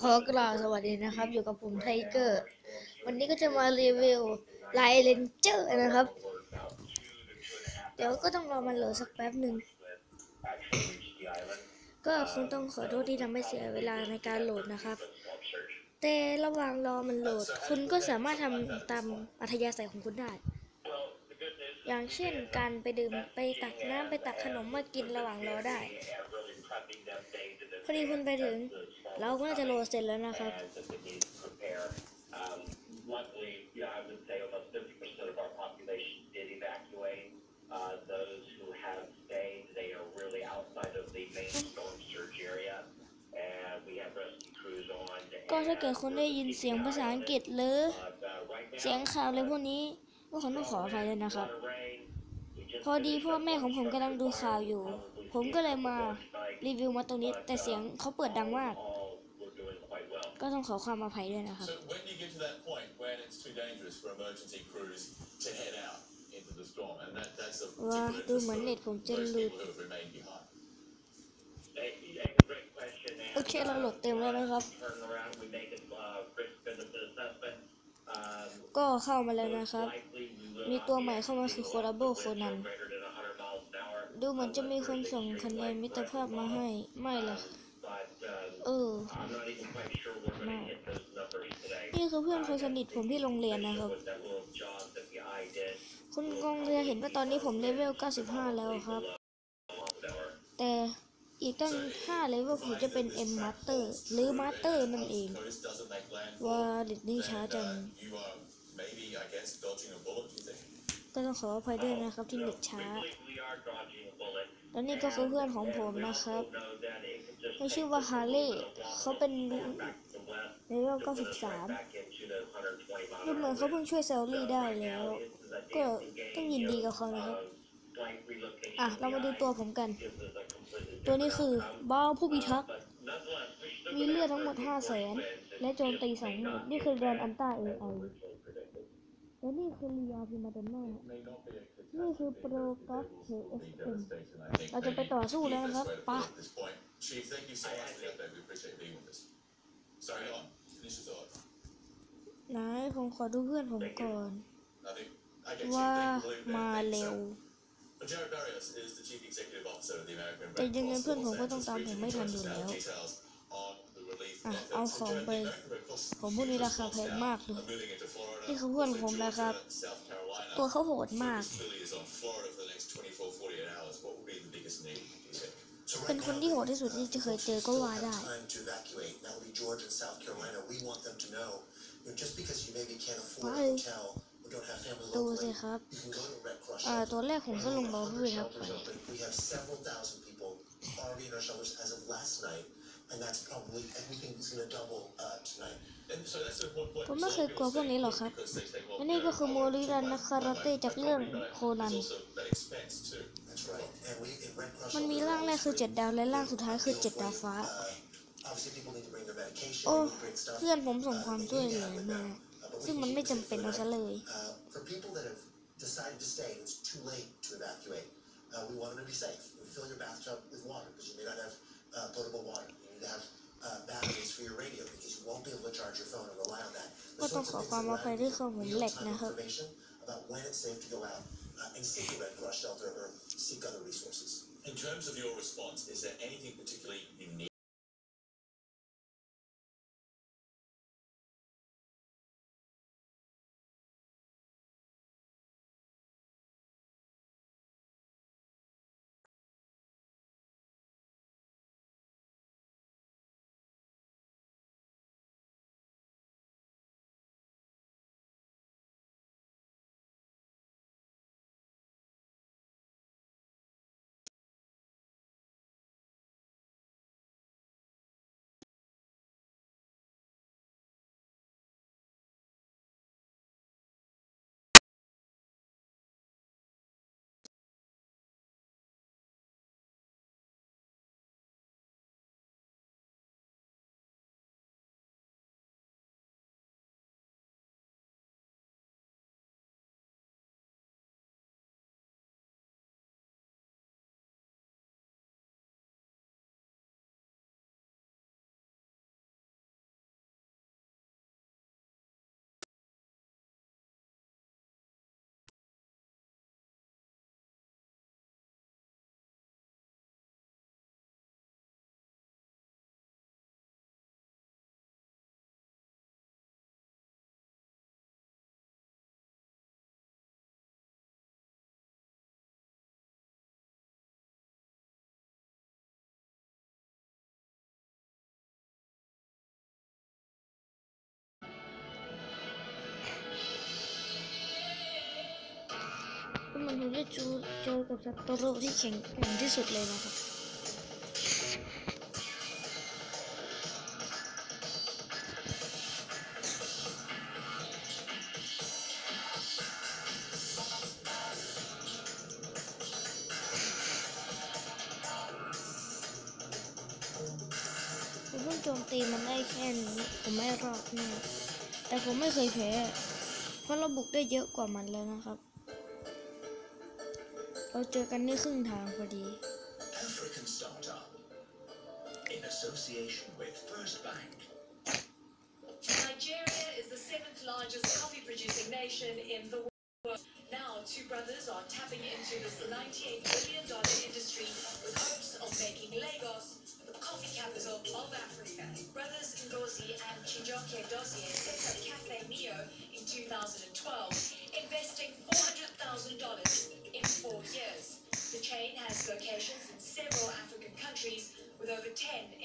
ขอกล่าวสวัสดีนะครับอยู่กับผมไทเกอร์วันนี้ก็จะมารีวิวไลเลนเจอร์นะครับ เดี๋ยวก็ต้องรอมันโหลดสักแป๊บหนึ่งก็คงต้องขอโทษที่ทำให้เสียเวลาในการโหลดนะครับแต่ระหว่างรอมันโหลด คุณก็สามารถทำตามอัธยาศัยของคุณได้อย่างเช่นการไปดื่มไปตักน้ำไปตักขนมมากินระหว่างรอได้พอดีคุณไปถึงเราก็น่าจะโหลดเสร็จแล้วนะครับ ก็ถ้าเกิดคนได้ยินเสียงภาษาอังกฤษหรือ เสียงข่าวอะไรพวกนี้ก็ขอต้องขออภัยเลยนะครับ พอดีพ่อแม่ของผมกำลังดูข่าวอยู่ ผมก็เลยมารีวิวมาตรงนี้ แต่เสียงเขาเปิดดังมากก็ต้องขอความอภัยด้วยนะครับ ว่าดูเหมือนเน็ตผมจะหลุดโอเคเราหลดเต็มแล้วนะครับ ก็เข้ามาแล้วนะครับ มีตัวใหม่เข้ามาคือโคราโบโคนัน ดูเหมือนจะมีคนส่งคะแนนมิตรภาพมาให้ไม่หรอเออมากนี่คือเพื่อนคนสนิทผมที่โรงเรียนนะครับ คุณกองเรือเห็นว่าตอนนี้ผมเลเวล 95 แล้วครับ แต่อีกตั้ง5 เลเวลผมจะเป็น M Master หรือ Master นั่นเอง ว่าดิดนี่ช้าจังก็ต้องขออภัยด้วยนะครับที่เน็ตช้าแล้วนี่ก็คือเพื่อนของผมนะครับเขาชื่อว่าฮาร์เล่เขาเป็นในรอบ93ดูเหมือนเขาเพิ่งช่วยเซลลี่ได้แล้ว ก็ต้องยินดีกับเขานะครับ อ่ะ เรามาดูตัวผมกัน ตัวนี้คือบ้าผู้พิทักษ์มีเลือดทั้งหมด 5 0 0แสนและโจมตีสองหมื่นนี่คือแรนอันต้าเอไอและนี่คือลียาพิมาเดน่นี่คือ โปรกัสเฮเอสเอ็มเราจะไปต่อสู้แล้วครับปะนายผมขอดูเพื่อนผมก่อน ว่ามาเร็วแต่ยังไงเพื่อนผมก็ต้องตามผมไม่ทันอยู่แล้วเอาของไป ผมงพวกนี้ราคาแพงมากเลยนี่คือเพื่อนผมนะครับ ตัวเขาโหดมากเป็นคนที่โหดที่สุดที่จะเคยเจอก็ว่าได้ตวูสิครับ ตัวแรกผมก็ลงมลด้วยครับผมไม่เคยกลัวพวกนี้หรอกครับอันนี่ก็คือโมริรันนะคาราเต้จากเรื่องโคนันมันมีร่างแรกคือเจ็ดดาวและร่างสุดท้ายคือเจ็ดดาวฟ้า โอ้เพื่อนผมส่งความช่วยเหลือมา ซึ่งมันไม่จำเป็นเราซะเลยก็ต้องขอความอภัยด้วยครับผมเหล็กนะครับ about when it's safe to go out uh, and seek a Red Cross shelter or seek other resources. In terms of your response, is there anything particularly unique? คนดูได้จูเจอกับสัตว์ตัวโลที่แข็งแกร่งที่สุดเลยนะครับผมเพิ่งโจมตีมันได้แค่นี้ผมไม่รอดแน่แต่ผมไม่เคยแพ้เพราะเราบุกได้เยอะกว่ามันแล้วนะครับเราเจอกันได้ครึ่งทางพอดี African startup in association with First Bank. Nigeria is the seventh largest coffee producing nation in the world. Now, two brothers are tapping into this $98 billion industry with hopes of making Lagos capital of Africa. Brothers Ngozi and Chijoke Dozie set up Cafe Mio in 2012, investing $400,000 in four years. The chain has locations in several African countries, with over 10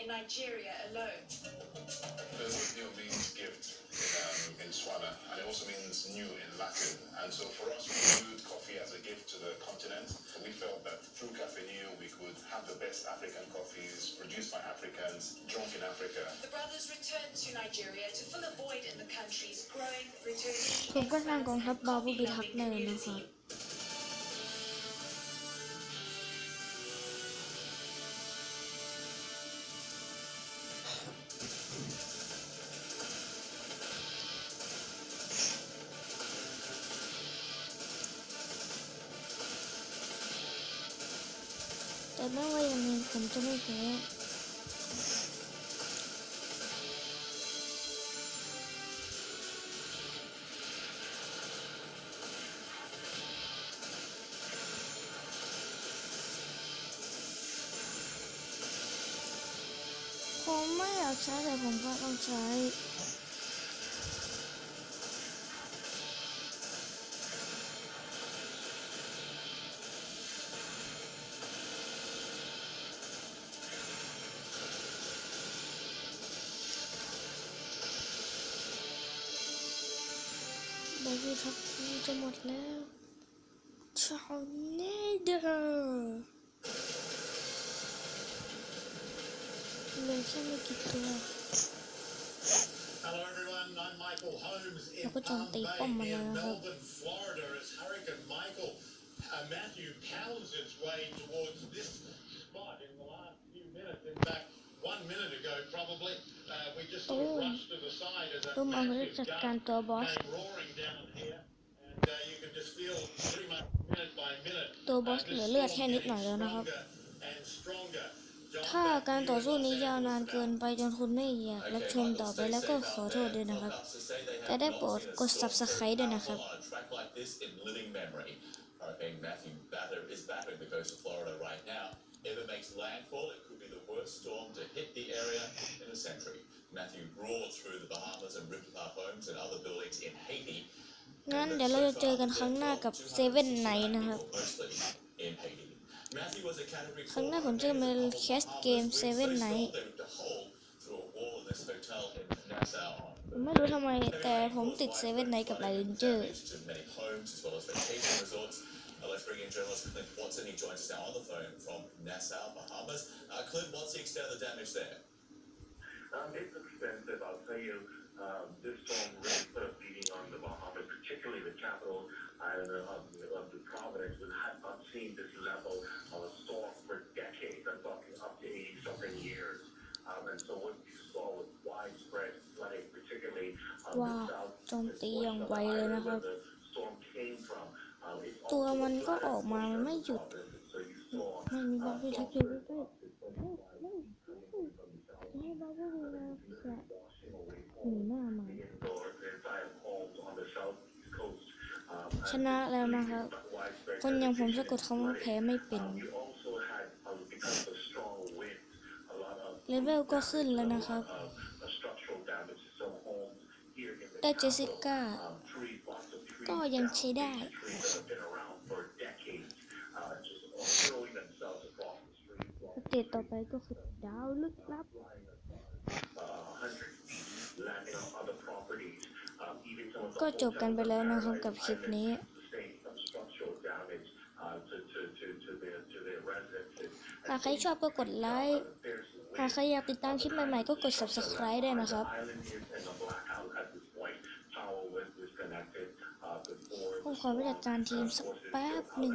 in Nigeria alone. Visit means gift um, in Swana, and it also means new in Latin. And so for us, we viewed coffee as a gift to the continent. We felt that through Cafe New, we could have the best African coffees produced by Africans, drunk in Africa. The brothers returned to Nigeria to fill a void in the country's growing, returning... แต่ไม่ว่ายังไงผมจะไม่แพ้ผมไม่อยากใช้แต่ผมก็ต้องใช้ครับที่จะหมดแล้วทอร์นาโดเหลือแค่ไม่กี่ตัวเราก็จมตีป้อมมาแล้วครับ Matthew pounds its way towards this spot in the last few minutes. In fact, one minute ago, probably, uh, we just sort of rushed to the side. ต้มเอาไว้จัดการตัวบอสตัวบอสเหลือเลือดแค่นิดหน่อยแล้วนะครับ ถ้าการต่อสู้นี้ยาวนานเกินไปจนคุณไม่อยากรับชมต่อไปแล้วก็ขอโทษด้วยนะครับ แต่ได้โปรดกด subscribe ด้วยนะครับ the worst storm to hit the area in a century. งั้นเดี๋ยวเราจะเจอกันครั้งหน้ากับเซเว่นไนนะครับครั้งหน้าผมจะมาแคสเกมเซเว่นไนผมไม่รู้ทำไมแต่ผมติดเซเว่นไนกับไลเดนเจอะเรอต่นจากออร์ Um, it looks expensive, I'll tell you. Um, this storm really put a beating on the Bahamas, particularly the capital island of, of the Providence. We have not seen this level of a storm for decades. I'm talking up to 80 something years. Um, and so what you saw was widespread flooding, particularly on wow, the south the portion of the island where the storm came from. Um, ตัวมันก็ออกมามันไม่หยุดมีบาบูชักจูด้วยบาบูหนีหน้ามาชนะแล้วนะครับคนยังผมสะกดคำว่าแพ้ไม่เป็น เลเวลก็ขึ้นแล้วนะครับแต่เจสิก้าก็ยังใช้ได้ตต่อไปก็คือดาวลึกลับ ก็จบกันไปแล้วนะครับกับคลิปนี้หากใครชอบก็กดไลค์หากใครอยากติดตามคลิปใหม่ ๆ ก็กด subscribe ได้นะครับผมขอไปจัดการทีมสักแป๊บหนึ่ง